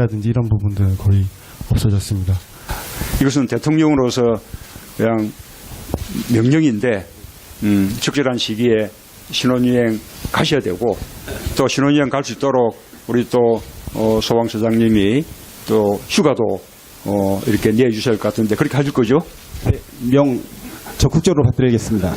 인상이라든지 이런 부분들은 거의 없어졌습니다. 이것은 대통령으로서 그냥 명령인데 음, 적절한 시기에 신혼여행 가셔야 되고 또 신혼여행 갈 수 있도록 우리 또 어, 소방서장님이 또 휴가도 어, 이렇게 내주셔야 할 것 같은데 그렇게 해줄 거죠? 명 적극적으로 받드리겠습니다.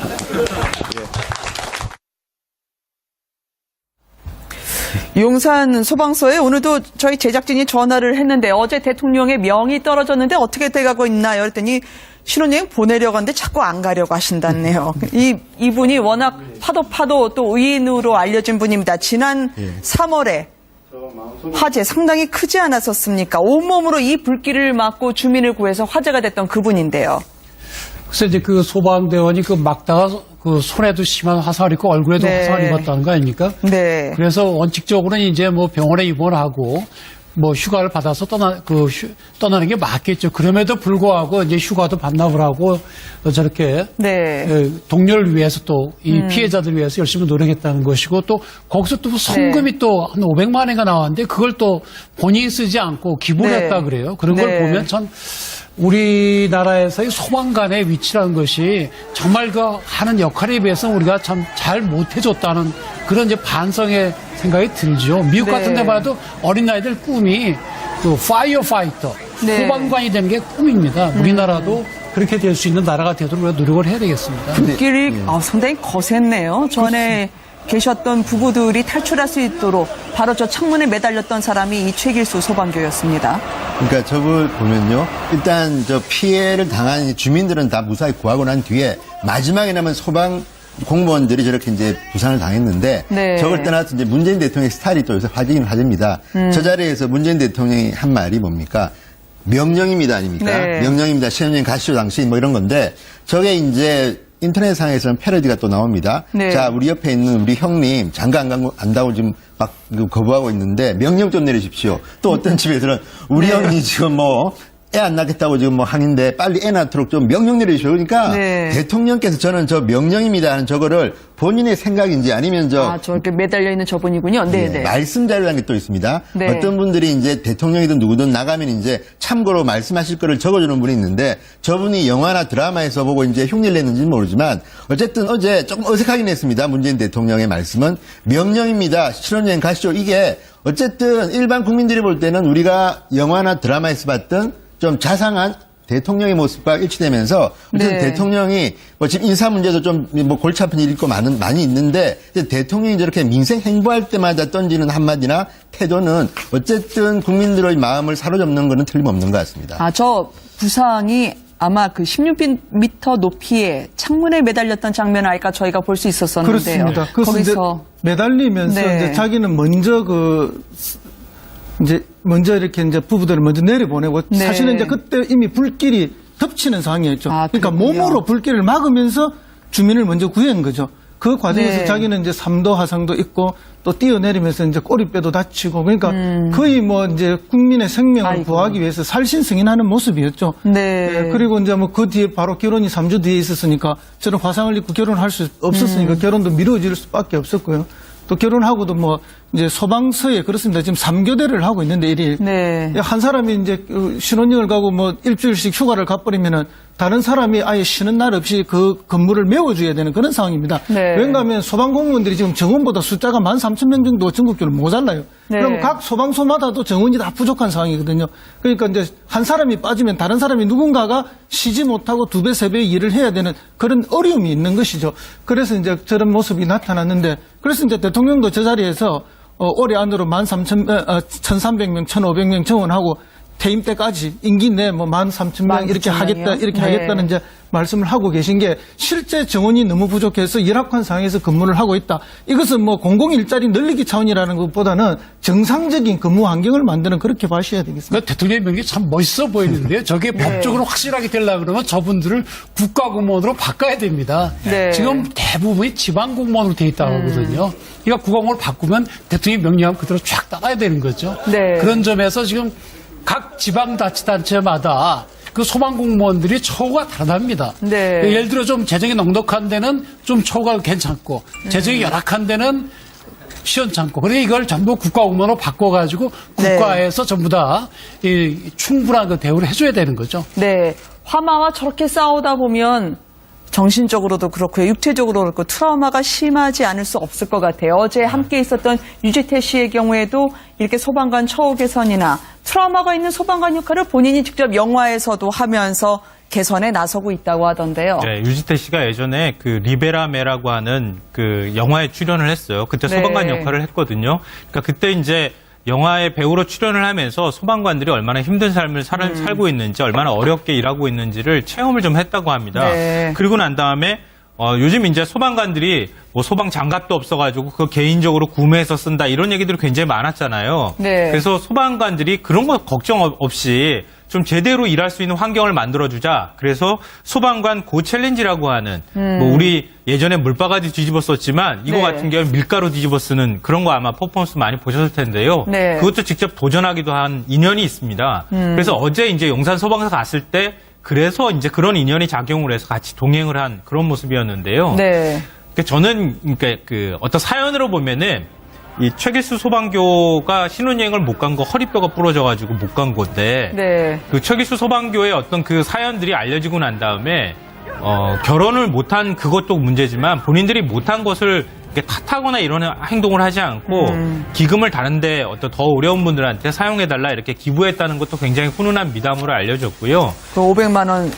용산 소방서에 오늘도 저희 제작진이 전화를 했는데 어제 대통령의 명이 떨어졌는데 어떻게 돼가고 있나요? 그랬더니 신혼여행 보내려고 하는데 자꾸 안 가려고 하신다네요. 이, 이분이 워낙 파도 파도 또 의인으로 알려진 분입니다. 지난 3월에 화재 상당히 크지 않았었습니까? 온몸으로 이 불길을 막고 주민을 구해서 화재가 됐던 그분인데요. 그래서 이제 그 소방대원이 그 막다가 그 손에도 심한 화살 있고 얼굴에도 네. 화살 입었다는 거 아닙니까? 네. 그래서 원칙적으로는 이제 뭐 병원에 입원하고 뭐 휴가를 받아서 떠나 그 휴- 떠나는 게 맞겠죠. 그럼에도 불구하고 이제 휴가도 반납을 하고 저렇게 네. 에, 동료를 위해서 또이 피해자들 위해서 열심히 노력했다는 것이고 또 거기서 또 성금이 또한 500만 원인가 나왔는데 그걸 또 본인이 쓰지 않고 기부했다 네. 그래요. 그런 네. 걸 보면 참 우리나라에서의 소방관의 위치라는 것이 정말 그 하는 역할에 비해서 우리가 참 잘 못해줬다는 그런 이제 반성의 생각이 들죠. 미국 네. 같은 데 봐도 어린 아이들 꿈이 그 파이어 파이터, 네. 음. 소방관이 되는 게 꿈입니다. 우리나라도 그렇게 될 수 있는 나라가 되도록 우리가 노력을 해야 되겠습니다. 불길이 아, 상당히 거셌네요. 전에 계셨던 부부들이 탈출할 수 있도록 바로 저 창문에 매달렸던 사람이 이 최길수 소방교였습니다. 그러니까 저걸 보면요. 일단 저 피해를 당한 이 주민들은 다 무사히 구하고 난 뒤에 마지막에 남은 소방 공무원들이 저렇게 이제 부상을 당했는데 네. 저걸 떠나서 이제 문재인 대통령의 스타일이 또 요새 화제긴 화제입니다. 음. 저 자리에서 문재인 대통령이 한 말이 뭡니까? 명령입니다 아닙니까? 네. 명령입니다. 신혼여행 가시죠 당신 뭐 이런 건데 저게 이제 인터넷상에서는 패러디가 또 나옵니다. 네. 자, 우리 옆에 있는 우리 형님 장가 안 간- 안다고 지금 막 거부하고 있는데 명령 좀 내리십시오. 또 어떤 집에서는 우리 네. 형이 지금 뭐 애 안 낳겠다고 지금 뭐 하는데 빨리 애 낳도록 좀 명령 내리십시오. 그러니까 네. 대통령께서 저는 저 명령입니다 하는 저거를 본인의 생각인지 아니면 저 아, 저렇게 매달려 있는 저분이군요. 네, 예, 네. 말씀 자료라는 게 또 있습니다. 네. 어떤 분들이 이제 대통령이든 누구든 나가면 이제 참고로 말씀하실 거를 적어주는 분이 있는데 저분이 영화나 드라마에서 보고 이제 흉내를 냈는지는 모르지만 어쨌든 어제 조금 어색하긴 했습니다. 문재인 대통령의 말씀은 명령입니다. 신혼여행 가시죠. 이게 어쨌든 일반 국민들이 볼 때는 우리가 영화나 드라마에서 봤던 좀 자상한 대통령의 모습과 일치되면서 어쨌든 네. 대통령이 뭐 지금 인사 문제도 좀 뭐 골치 아픈 일이 있고 많은 많이 있는데 대통령이 저렇게 민생 행보할 때마다 던지는 한마디나 태도는 어쨌든 국민들의 마음을 사로잡는 것은 틀림없는 것 같습니다. 아, 저 부상이 아마 그 16m 높이의 창문에 매달렸던 장면을 아까 저희가 볼 수 있었었는데요. 그렇습니다. 거기서 매달리면서 네. 이제 자기는 먼저 그 이제 먼저 이렇게 이제 부부들을 먼저 내려보내고 네. 사실은 이제 그때 이미 불길이 덮치는 상황이었죠. 아, 그러니까. 몸으로 불길을 막으면서 주민을 먼저 구한 거죠. 그 과정에서 네. 자기는 이제 삼도 화상도 있고 또 뛰어내리면서 이제 꼬리뼈도 다치고 그러니까 거의 뭐 이제 국민의 생명을 음. 아이고. 구하기 위해서 살신승인하는 모습이었죠. 네. 예, 그리고 이제 뭐 그 뒤에 바로 결혼이 3주 뒤에 있었으니까 저는 화상을 입고 결혼할 수 음. 없었으니까 결혼도 미뤄질 수밖에 없었고요. 또 결혼하고도 뭐 이제 소방서에 그렇습니다. 지금 3교대를 하고 있는데 일일 네. 한 사람이 이제 그 신혼여행을 가고 뭐 일주일씩 휴가를 가버리면은 다른 사람이 아예 쉬는 날 없이 그 근무를 메워줘야 되는 그런 상황입니다. 네. 왜냐하면 소방공무원들이 지금 정원보다 숫자가 13,000명 정도 전국적으로 모자라요. 네. 그럼 각 소방서마다도 정원이 다 부족한 상황이거든요. 그러니까 이제 한 사람이 빠지면 다른 사람이 누군가가 쉬지 못하고 두 배, 세 배 일을 해야 되는 그런 어려움이 있는 것이죠. 그래서 이제 저런 모습이 나타났는데 그래서 이제 대통령도 저 자리에서 어, 올해 안으로 13,000, 어, 1,300명, 1,500명 정원하고 퇴임 때까지 임기 내뭐 13,000명 이렇게 13,000 하겠다, 명이요? 이렇게 네. 하겠다는 이제 말씀을 하고 계신 게 실제 정원이 너무 부족해서 열악한 상황에서 근무를 하고 있다. 이것은 뭐 공공 일자리 늘리기 차원이라는 것보다는 정상적인 근무 환경을 만드는 그렇게 봐셔야 되겠습니다. 그 대통령의 명이 참 멋있어 보이는데요. 저게 네. 법적으로 확실하게 되려고 그러면 저분들을 국가공무원으로 바꿔야 됩니다. 네. 지금 대부분이 지방공무원으로 돼 있다고 하거든요. 그러니까 국가공무원을 바꾸면 대통령의 명령하면 그대로 쫙 따라야 되는 거죠. 네. 그런 점에서 지금 각 지방 자치단체마다 그 소방 공무원들이 처우가 다르답니다. 네. 예를 들어 좀 재정이 넉넉한 데는 좀 처우가 괜찮고 재정이 열악한 데는 시원찮고. 그래 이걸 전부 국가공무원으로 바꿔가지고 네. 국가에서 전부 다 이, 충분한 그 대우를 해줘야 되는 거죠. 네. 화마와 저렇게 싸우다 보면 정신적으로도 그렇고 육체적으로도 그렇고 트라우마가 심하지 않을 수 없을 것 같아요. 어제 함께 있었던 유지태 씨의 경우에도 이렇게 소방관 처우 개선이나 트라우마가 있는 소방관 역할을 본인이 직접 영화에서도 하면서 개선에 나서고 있다고 하던데요. 네, 유지태 씨가 예전에 그 리베라메라고 하는 그 영화에 출연을 했어요. 그때 네. 소방관 역할을 했거든요. 그러니까 그때 이제 영화에 배우로 출연을 하면서 소방관들이 얼마나 힘든 삶을 살, 음. 살고 있는지, 얼마나 어렵게 일하고 있는지를 체험을 좀 했다고 합니다. 네. 그리고 난 다음에 어, 요즘 이제 소방관들이 뭐 소방 장갑도 없어가지고 그거 개인적으로 구매해서 쓴다 이런 얘기들이 굉장히 많았잖아요. 네. 그래서 소방관들이 그런 거 걱정 없- 없이 좀 제대로 일할 수 있는 환경을 만들어주자. 그래서 소방관 고 챌린지라고 하는 뭐 우리 예전에 물바가지 뒤집어 썼지만 이거 음. 네. 같은 경우는 밀가루 뒤집어 쓰는 그런 거 아마 퍼포먼스 많이 보셨을 텐데요. 네. 음. 그것도 직접 도전하기도 한 인연이 있습니다. 그래서 어제 이제 용산 소방서 갔을 때 그래서 이제 그런 인연이 작용을 해서 같이 동행을 한 그런 모습이었는데요. 네. 그러니까 저는 그러니까 그 어떤 사연으로 보면은 이 최길수 소방교가 신혼여행을 못 간 거 허리뼈가 부러져가지고 못 간 건데 네. 그 최길수 소방교의 어떤 그 사연들이 알려지고 난 다음에 어, 결혼을 못한 그것도 문제지만 본인들이 못한 것을 이렇게 탓하거나 이런 행동을 하지 않고 음. 기금을 다른데 어떤 더 어려운 분들한테 사용해달라 이렇게 기부했다는 것도 굉장히 훈훈한 미담으로 알려졌고요. 그 500만 원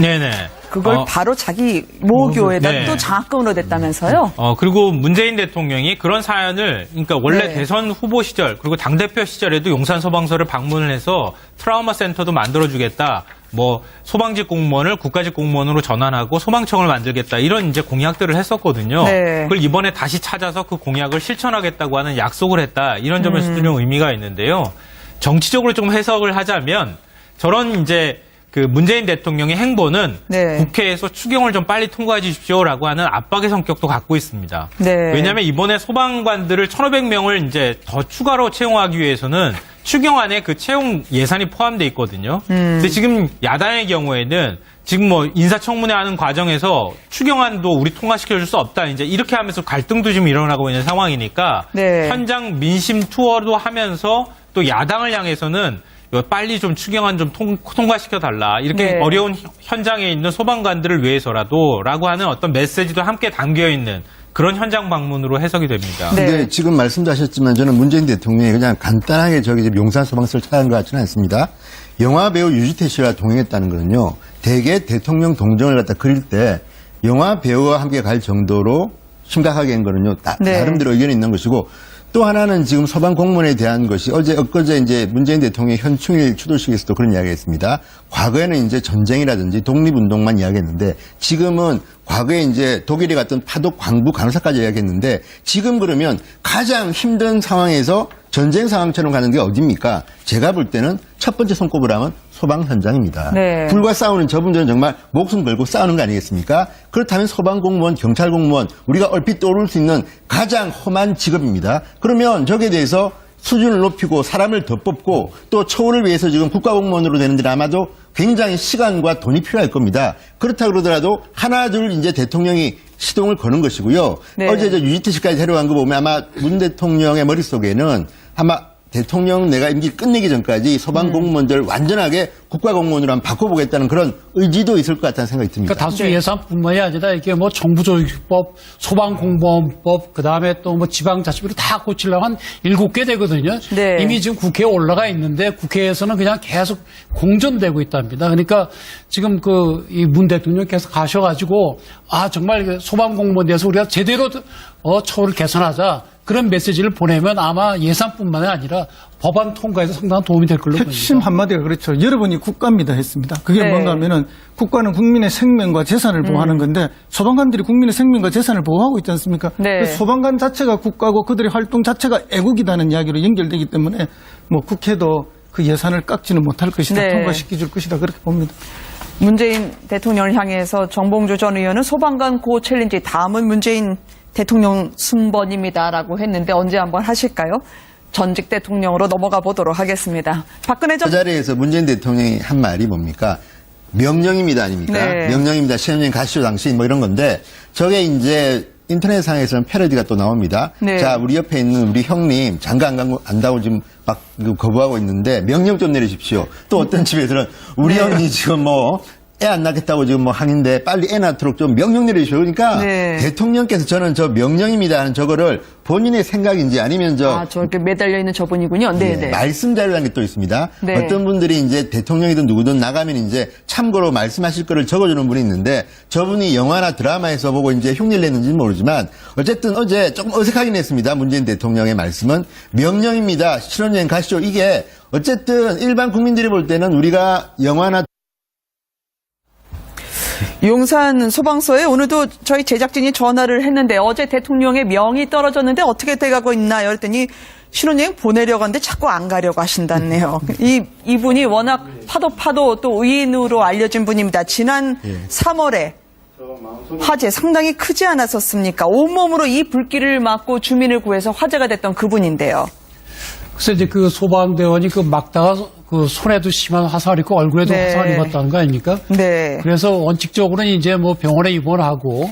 네네. 그걸 어, 바로 자기 모교에다 네. 또 장학금으로 냈다면서요? 어, 그리고 문재인 대통령이 그런 사연을, 그러니까 원래 네. 대선 후보 시절, 그리고 당대표 시절에도 용산 소방서를 방문을 해서 트라우마 센터도 만들어주겠다. 뭐, 소방직 공무원을 국가직 공무원으로 전환하고 소방청을 만들겠다. 이런 이제 공약들을 했었거든요. 네. 그걸 이번에 다시 찾아서 그 공약을 실천하겠다고 하는 약속을 했다. 이런 점에서도 음. 좀 의미가 있는데요. 정치적으로 좀 해석을 하자면 저런 이제 그 문재인 대통령의 행보는 네. 국회에서 추경을 좀 빨리 통과해 주십시오라고 하는 압박의 성격도 갖고 있습니다. 네. 왜냐하면 이번에 소방관들을 1,500명을 이제 더 추가로 채용하기 위해서는 추경안에 그 채용 예산이 포함되어 있거든요. 음. 근데 지금 야당의 경우에는 지금 뭐 인사청문회 하는 과정에서 추경안도 우리 통과시켜 줄 수 없다. 이제 이렇게 하면서 갈등도 지금 일어나고 있는 상황이니까 네. 현장 민심 투어도 하면서 또 야당을 향해서는 빨리 좀 추경안 좀 통, 통과시켜 달라. 이렇게 네. 어려운 현- 현장에 있는 소방관들을 위해서라도라고 하는 어떤 메시지도 함께 담겨 있는 그런 현장 방문으로 해석이 됩니다. 네. 근데 지금 말씀도 하셨지만 저는 문재인 대통령이 그냥 간단하게 저기 용산 소방서를 찾아간 것 같지는 않습니다. 영화 배우 유지태 씨와 동행했다는 거는요. 대개 대통령 동정을 갖다 그릴 때 영화 배우와 함께 갈 정도로 심각하게 한 거는요. 나, 네. 나름대로 의견이 있는 것이고 또 하나는 지금 소방 공무원에 대한 것이 어제 엊그제 이제 문재인 대통령 현충일 추도식에서도 그런 이야기했습니다. 과거에는 이제 전쟁이라든지 독립운동만 이야기했는데 지금은 과거에 이제 독일에 갔던 파독 광부 간호사까지 이야기했는데 지금 그러면 가장 힘든 상황에서 전쟁 상황처럼 가는 게 어딥니까? 제가 볼 때는 첫 번째 손꼽으라면 소방 현장입니다. 네. 불과 싸우는 저분들은 정말 목숨 걸고 싸우는 거 아니겠습니까? 그렇다면 소방 공무원, 경찰 공무원, 우리가 얼핏 떠오를 수 있는 가장 험한 직업입니다. 그러면 저기에 대해서 수준을 높이고 사람을 더 뽑고 또 처우를 위해서 지금 국가공무원으로 되는데 아마도 굉장히 시간과 돈이 필요할 겁니다. 그렇다 그러더라도 하나 둘 이제 대통령이 시동을 거는 것이고요. 네. 어제 저 유지태 씨까지 데려간 거 보면 아마 문 대통령의 머릿속에는 아마 대통령 내가 임기 끝내기 전까지 소방 공무원들 완전하게 국가 공무원으로 한번 바꿔보겠다는 그런 의지도 있을 것 같다는 생각이 듭니다. 그러니까 다수 네. 예산뿐만이 아니라 이게 뭐 정부조직법, 소방공무원법, 그 다음에 또 뭐 지방자치법을 다 고치려면 한 일곱 개 되거든요. 네. 이미 지금 국회에 올라가 있는데 국회에서는 그냥 계속 공전되고 있답니다. 그러니까 지금 그 이 문 대통령께서 가셔가지고 아 정말 그 소방공무원에 대해서 우리가 제대로 어, 처우를 개선하자 그런 메시지를 보내면 아마 예산뿐만이 아니라 법안 통과에서 상당한 도움이 될 걸로 보입니다. 핵심 한마디가 그렇죠. 여러분이 국가입니다 했습니다. 그게 네. 뭔가 하면은 국가는 국민의 생명과 재산을 보호하는 건데 소방관들이 국민의 생명과 재산을 보호하고 있지 않습니까? 네. 그래서 소방관 자체가 국가고 그들의 활동 자체가 애국이라는 이야기로 연결되기 때문에 뭐 국회도 그 예산을 깎지는 못할 것이다. 네. 통과시켜 줄 것이다. 그렇게 봅니다. 문재인 대통령을 향해서 정봉주 전 의원은 소방관 고 챌린지 다음은 문재인 대통령 순번입니다라고 했는데 언제 한번 하실까요? 전직 대통령으로 넘어가 보도록 하겠습니다. 박근혜 전 그 자리에서 문재인 대통령이 한 말이 뭡니까? 명령입니다 아닙니까? 네. 명령입니다. 신혼여행 가시죠 당신 뭐 이런 건데 저게 이제 인터넷상에서는 패러디가 또 나옵니다. 네. 자, 우리 옆에 있는 우리 형님 장가 안 간- 안다고 지금 막 거부하고 있는데 명령 좀 내리십시오. 또 어떤 집에서는 우리 네. 형이 지금 뭐 애 안 낳겠다고 지금 뭐 하는데 빨리 애 낳도록 좀 명령 내리십시오. 그러니까 네. 대통령께서 저는 저 명령입니다 하는 저거를 본인의 생각인지 아니면 저 아, 저렇게 매달려 있는 저분이군요. 네, 예, 네. 말씀 자료라는 게 또 있습니다. 네. 어떤 분들이 이제 대통령이든 누구든 나가면 이제 참고로 말씀하실 거를 적어주는 분이 있는데 저분이 영화나 드라마에서 보고 이제 흉내를 냈는지는 모르지만 어쨌든 어제 조금 어색하긴 했습니다. 문재인 대통령의 말씀은 명령입니다. 신혼여행 가시죠. 이게 어쨌든 일반 국민들이 볼 때는 우리가 영화나 용산 소방서에 오늘도 저희 제작진이 전화를 했는데 어제 대통령의 명이 떨어졌는데 어떻게 돼가고 있나요? 그랬더니 신혼여행 보내려고 하는데 자꾸 안 가려고 하신다네요. 이, 이분이 워낙 파도 파도 또 의인으로 알려진 분입니다. 지난 3월에 화재 상당히 크지 않았었습니까? 온몸으로 이 불길을 막고 주민을 구해서 화재가 됐던 그분인데요. 그래서 이제 그 소방대원이 그 막다가 그 손에도 심한 화살 있고 얼굴에도 네. 화살 입었다는 거 아닙니까? 네. 그래서 원칙적으로는 이제 뭐 병원에 입원하고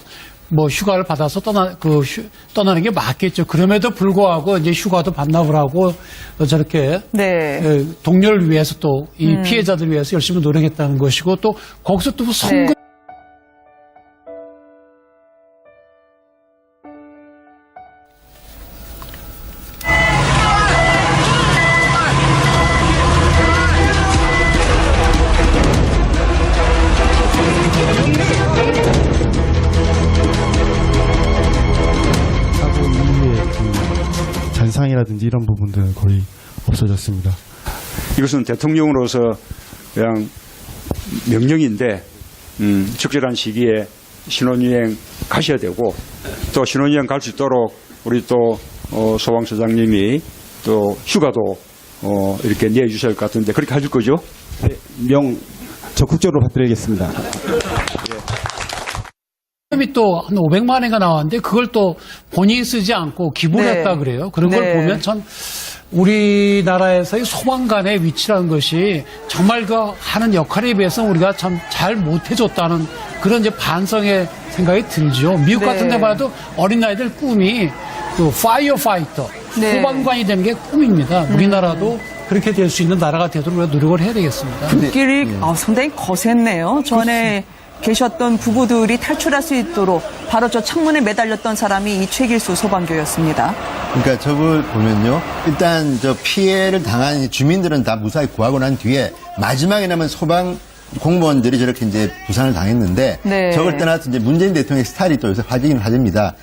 뭐 휴가를 받아서 떠나 그 휴- 떠나는 게 맞겠죠. 그럼에도 불구하고 이제 휴가도 반납을 하고 저렇게 네. 에, 동료를 위해서 또 이 피해자들 위해서 열심히 노력했다는 것이고 또 거기서 또 선거 네. 이라든지 이런 부분들은 거의 없어졌습니다. 이것은 대통령으로서 그냥 명령인데 음, 적절한 시기에 신혼여행 가셔야 되고 또 신혼여행 갈 수 있도록 우리 또 어, 소방서장님이 또 휴가도 어, 이렇게 내주실 것 같은데 그렇게 해줄 거죠? 명 적극적으로 받드리겠습니다. 이 또 한 500만 원가 나왔는데 그걸 또 본인이 쓰지 않고 기부했다 네. 그래요. 그런 걸 네. 보면 참 우리나라에서의 소방관의 위치라는 것이 정말 그 하는 역할에 비해서 우리가 참 잘 못해줬다는 그런 이제 반성의 생각이 들죠. 미국 네. 같은 데 봐도 어린 아이들 꿈이 그 파이어 파이터, 네. 소방관이 되는 게 꿈입니다. 우리나라도 그렇게 될 수 있는 나라가 되도록 우리가 노력을 해야 되겠습니다. 불길이 어, 상당히 거셌네요. 전에 계셨던 부부들이 탈출할 수 있도록 바로 저 창문에 매달렸던 사람이 이 최길수 소방교였습니다. 그러니까 저걸 보면요. 일단 저 피해를 당한 이 주민들은 다 무사히 구하고 난 뒤에 마지막에 남은 소방 공무원들이 저렇게 이제 부산을 당했는데 네. 저걸 떠나서 이제 문재인 대통령의 스타일이 또 요새 화제긴 화제입니다.